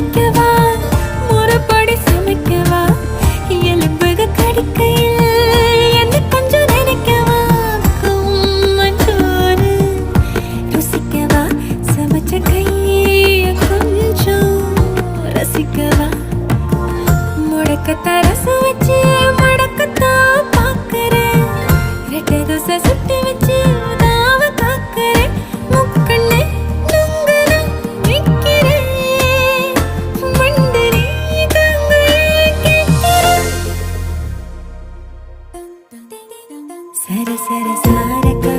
அடிக்கவா முறப்படி சமைக்கவா? எலும்புக கடிக்கையில் என்ன கொஞ்சம் நினைக்கவா? மஞ்சோறு ருசிக்கவா? சமைச்ச கைய கொஞ்சம் ரசிக்கவா? முடக்கத்தான் ரசம் வச்சு முடக்கத்தான் பார்க்கிறேன். ரெட்டை dosa Sere sere sare ka